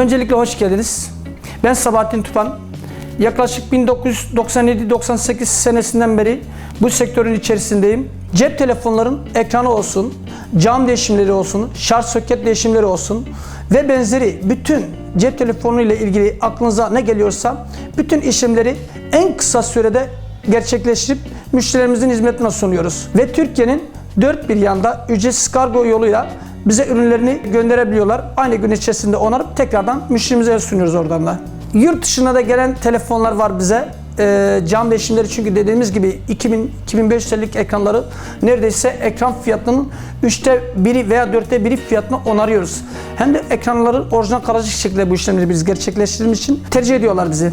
Öncelikle hoş geldiniz. Ben Sabahattin Tupan. Yaklaşık 1997-98 senesinden beri bu sektörün içerisindeyim. Cep telefonların ekranı olsun, cam değişimleri olsun, şarj soket değişimleri olsun ve benzeri bütün cep telefonu ile ilgili aklınıza ne geliyorsa bütün işlemleri en kısa sürede gerçekleştirip müşterilerimizin hizmetine sunuyoruz. Ve Türkiye'nin dört bir yanda ücretsiz kargo yoluyla bize ürünlerini gönderebiliyorlar. Aynı gün içerisinde onarıp tekrardan müşterimize sunuyoruz oradan da. Yurt dışına da gelen telefonlar var bize. Ee, cam değişimleri çünkü dediğimiz gibi 2000-2500 TL'lik ekranları neredeyse ekran fiyatının 3'te biri veya 4'te biri fiyatına onarıyoruz. Hem de ekranları orijinal karışık şekilde bu işlemleri biz gerçekleştirdiğimiz için tercih ediyorlar bizi.